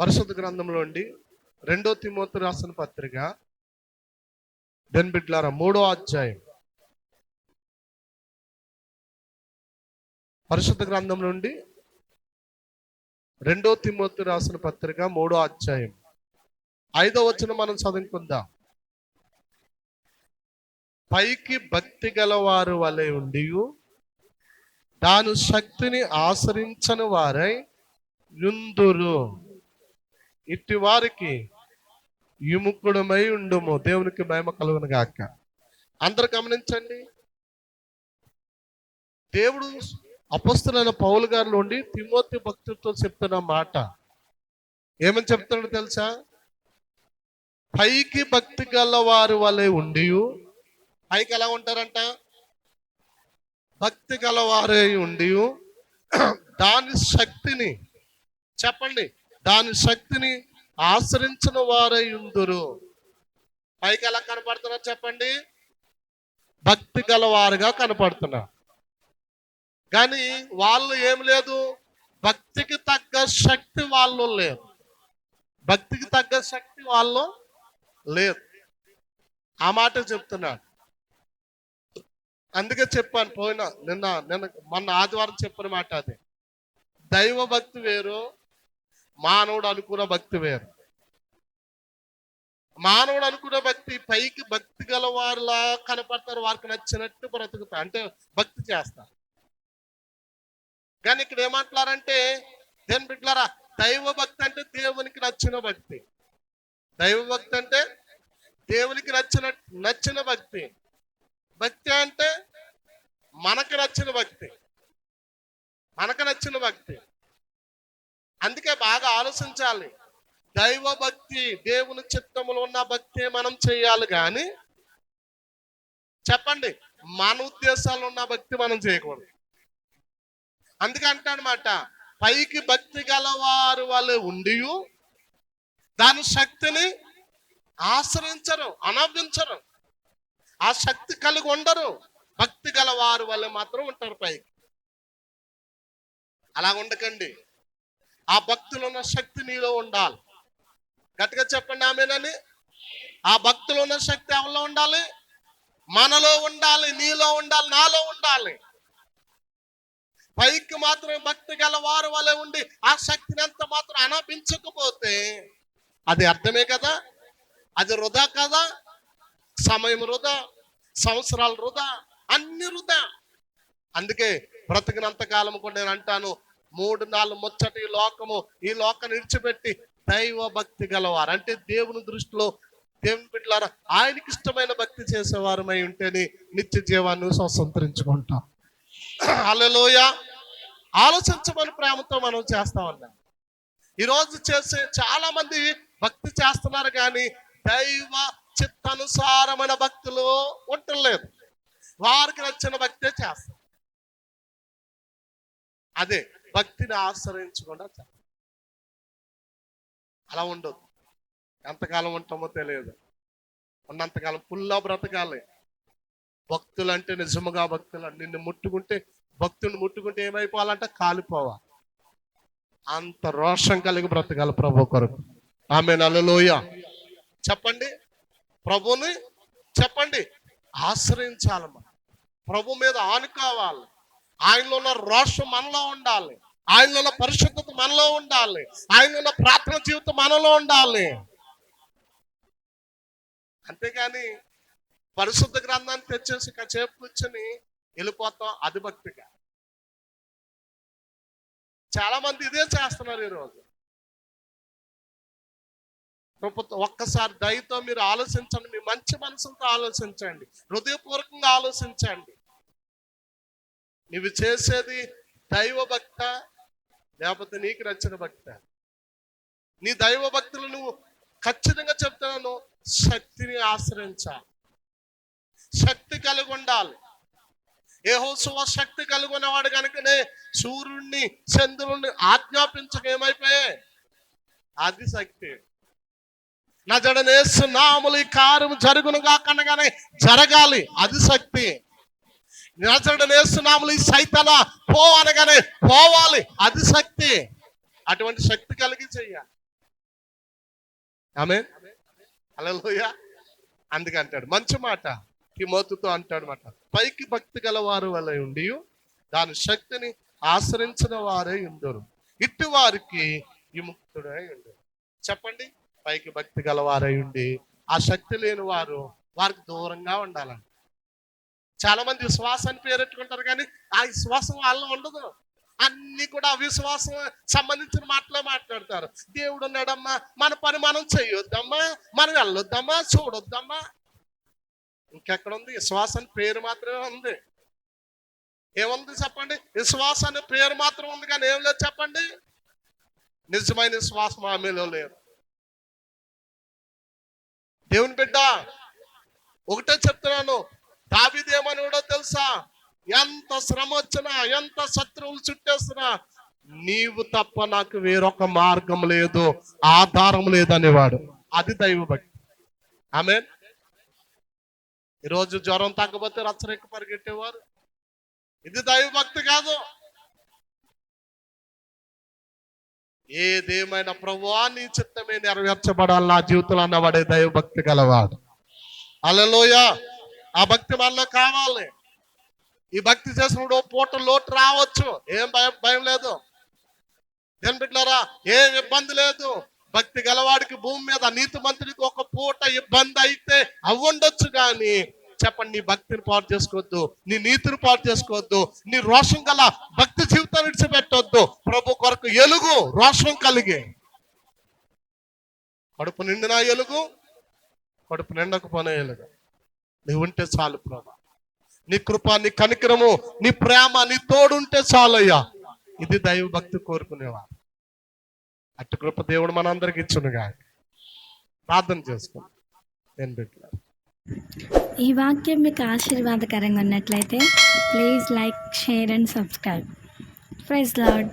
పరిశుద్ధ గ్రంథంలో అండి రెండో తిమోతి రాసిన పత్రిక బెన్బిడ్లారా మూడో అధ్యాయం. పరిశుద్ధ గ్రంథం నుండి రెండో తిమోతి రాసిన పత్రిక మూడో అధ్యాయం. ఐదో వచ్చిన మనం చదువుకుందాం. పైకి భక్తి గలవారు వలె ఉండి దాని శక్తిని ఆచరించని వారై యుందురు ఇట్టి వారికి విముఖుడమై ఉండుము. దేవునికి మహిమ కలుగును గాక. అందరు గమనించండి. దేవుడు అపస్తులైన పౌలు గారు నుండి తిమోతి భక్తులతో చెప్తున్న మాట. ఏమని చెప్తున్నాడు తెలుసా? పైకి భక్తి గల వారి వలె ఉండి పైకి ఎలా ఉంటారంట? భక్తి గలవారే ఉండి దాని శక్తిని చెప్పండి. దాని శక్తిని ఆశ్రయించిన వారై ఉందురు. పైకి ఎలా కనపడుతున్నారు చెప్పండి? భక్తి గలవారుగా కనపడుతున్నారు. కానీ వాళ్ళు ఏం లేదు. భక్తికి తగ్గ శక్తి వాళ్ళు లేదు భక్తికి తగ్గ శక్తి వాళ్ళు లేదు ఆ మాట చెప్తున్నాడు. అందుకే చెప్పాను పోయిన నిన్న నిన్న మొన్న ఆదివారం చెప్పిన మాట అది. దైవ భక్తి వేరు మానవుడు అనుకున్న భక్తి వేరు. మానవుడు అనుకున్న భక్తి పైకి భక్తి గల వారిలా కనపడతారు వారికి నచ్చినట్టు బ్రతుకుతారు. అంటే భక్తి చేస్తారు. కానీ ఇక్కడ ఏమంటున్నారంటే దేని బిడ్డలారా దైవ భక్తి అంటే దేవునికి నచ్చిన భక్తి. దైవ భక్తి అంటే దేవునికి నచ్చిన నచ్చిన భక్తి. భక్తి అంటే మనకు నచ్చిన భక్తి. మనకు నచ్చిన భక్తి. అందుకే బాగా ఆలోచించాలి. దైవ భక్తి దేవుని చిత్తములో ఉన్న భక్తి మనం చేయాలి కానీ చెప్పండి మన ఉద్దేశాలు ఉన్న భక్తి మనం చేయకూడదు. అందుకే అంటానమాట పైకి భక్తి గలవారు వాళ్ళు ఉండి దాని శక్తిని ఆశ్రయించరు అనభించరు ఆ శక్తి కలిగి ఉండరు భక్తి గలవారు వాళ్ళు మాత్రం ఉంటారు పైకి. అలా ఉండకండి. ఆ భక్తులు ఉన్న శక్తి నీలో ఉండాలి. గట్టిగా చెప్పండి ఆమెనని? ఆ భక్తులు ఉన్న శక్తి ఎవరిలో ఉండాలి? మనలో ఉండాలి నీలో ఉండాలి నాలో ఉండాలి. పైకి మాత్రం భక్తి గల వారు వలె ఉండి ఆ శక్తిని అంత మాత్రం అనాపించకపోతే అది అర్థమే కదా? అది వృధా కదా? సమయం వృధా సంవత్సరాలు వృధా అన్ని వృధా. అందుకే బ్రతికినంత కాలం కూడా నేను అంటాను మూడు నాలుగు ముచ్చటి ఈ లోకము ఈ లోకాన్ని విడిచిపెట్టి దైవ భక్తి గలవారు. అంటే దేవుని దృష్టిలో దేవుని బిడ్డలారా ఆయనకి ఇష్టమైన భక్తి చేసేవారమై ఉంటేనే నిత్య జీవాన్ని స్వతంత్రించుకుంటాం అలలోయ ఆలోచించమని ప్రేమతో మనం చేస్తామన్నా. ఈరోజు చేసే చాలా మంది భక్తి చేస్తున్నారు కానీ దైవ చిత్తానుసారమైన భక్తులు ఉండలేదు వారికి నచ్చిన భక్తే చేస్తారు. అదే భక్తిని ఆశ్రయించకుండా అలా ఉండదు. ఎంతకాలం ఉంటామో తెలియదు. ఉన్నంతకాలం ఫుల్లా బ్రతకాలి. భక్తులు అంటే నిజముగా భక్తులు నిన్ను ముట్టుకుంటే భక్తుని ముట్టుకుంటే ఏమైపోవాలంటే? కాలిపోవా అంత రోషం కలిగి బ్రతకాలి ప్రభు కొరకు. ఆమె నలలోయ చెప్పండి. ప్రభుని చెప్పండి. ఆశ్రయించాలమ్మా ప్రభు మీద ఆనుకోవాలి. ఆయనలో ఉన్న రోషం మనలో ఉండాలి. ఆయనలో ఉన్న పరిశుద్ధత మనలో ఉండాలి. ఆయనలో ఉన్న ప్రార్థన జీవితం మనలో ఉండాలి. అంతేగాని పరిశుద్ధ గ్రంథాన్ని తెచ్చేసి కాసేపు కూర్చొని వెళ్ళిపోతాం అది భక్తిగా చాలా మంది ఇదే చేస్తున్నారు ఈరోజు. ప్రభుత్వం ఒక్కసారి దయతో మీరు ఆలోచించండి. మీ మంచి మనసుతో ఆలోచించండి. హృదయపూర్వకంగా ఆలోచించండి. నువ్వు చేసేది దైవ భక్త లేకపోతే నీకు నచ్చిన భక్త. నీ దైవ భక్తులు నువ్వు ఖచ్చితంగా చెప్తున్నాను శక్తిని ఆశ్రయించాలి. శక్తి కలిగి ఉండాలి. ఏహోసువ శక్తి కలిగి ఉన్నవాడు కనుకనే సూర్యుడిని చంద్రుణ్ణి ఆజ్ఞాపించక ఏమైపోయాయి అది శక్తి నా జడనేస్తున్నాములు నాములు ఈ కార్యము జరుగునుగా కనగానే జరగాలి. అది శక్తి నజడనేస్తున్నాములు ఈ సైతాన? పో అనగానే పోవాలి. అది శక్తి. అటువంటి శక్తి కలిగి చెయ్యాలి ఆమె అలలోయ అందుకే అంటాడు. మంచి మాట. తిమోతుతో అంటాడు మాట. పైకి భక్తి గల వారు వల్ల ఉండి దాని శక్తిని ఆశ్రయించిన వారే ఉండరు. ఇట్టి వారికి విముక్తుడై ఉండరు చెప్పండి. పైకి భక్తి గల వారై ఉండి ఆ శక్తి లేని వారు వారికి దూరంగా ఉండాలండి చాలా మంది విశ్వాసాన్ని పేరెట్టుకుంటారు కానీ ఆ విశ్వాసం వాళ్ళ ఉండదు. అన్ని కూడా అవిశ్వాసం సంబంధించిన మాటలే మాట్లాడతారు. దేవుడు ఉన్నాడమ్మా మన పని మనం చేయొద్దమ్మా మనం వెళ్ళొద్దమ్మా చూడొద్దమ్మా. ఇంకెక్కడ ఉంది విశ్వాసం పేరు మాత్రమే ఉంది. ఏముంది చెప్పండి? విశ్వాసం అనే పేరు మాత్రం ఉంది కానీ ఏం లేదు చెప్పండి. నిజమైన విశ్వాసం ఆమెలో లేదు. దేవుని బిడ్డ ఒకటే చెప్తున్నాను. నీవు తప్ప నాకు వేరొక మార్గం లేదు ఆధారం లేదనేవాడు. అది దైవ భక్తి. ఆమె ఈరోజు జ్వరం తగ్గపోతే రచ్చరెక్క పరిగెట్టేవారు. ఇది దైవ భక్తి కాదు. ఏదేమైనా ప్రభువా నీ చిత్తమే నెరవేర్చబడాలి నా జీవితంలో అన్నవాడే దైవ భక్తి గలవాడు. అలలోయ ఆ భక్తి మనలో కావాలి. ఈ భక్తి చేసినప్పుడు పూట లోటు రావచ్చు. ఏం భయం భయం లేదు. ఏం బిడ్డారా? ఏం ఇబ్బంది లేదు. భక్తి గలవాడికి భూమి మీద నీతి మంత్రికి ఒక పూట ఇబ్బంది అయితే అవ్వండొచ్చు కానీ చెప్పండి నీ భక్తిని పాటు చేసుకోవద్దు నీ నీతిని పాటు చేసుకోవద్దు నీ రోషం గల భక్తి జీవితాన్ని విడిచిపెట్టొద్దు. ప్రభు కొరకు ఎలుగు రోషం కలిగి. కడుపు నిండిన ఎలుగు కడుపు నిండకపోయిన ఎలుగు. నీవు ఉంటే చాలు ప్రభా. నీ కృప నీ కనికరము నీ ప్రేమ నీ తోడుంటే చాలయ్యా. ఇది దైవ భక్తి కోరుకునేవారు. అటు కృప దేవుడు మనందరికి ఇచ్చునుగా. ప్రార్థన చేసుకుంటాం నేను ఈ వాక్యం మీకు ఆశీర్వాదకరంగా ఉన్నట్లయితే please like share and subscribe praise Lord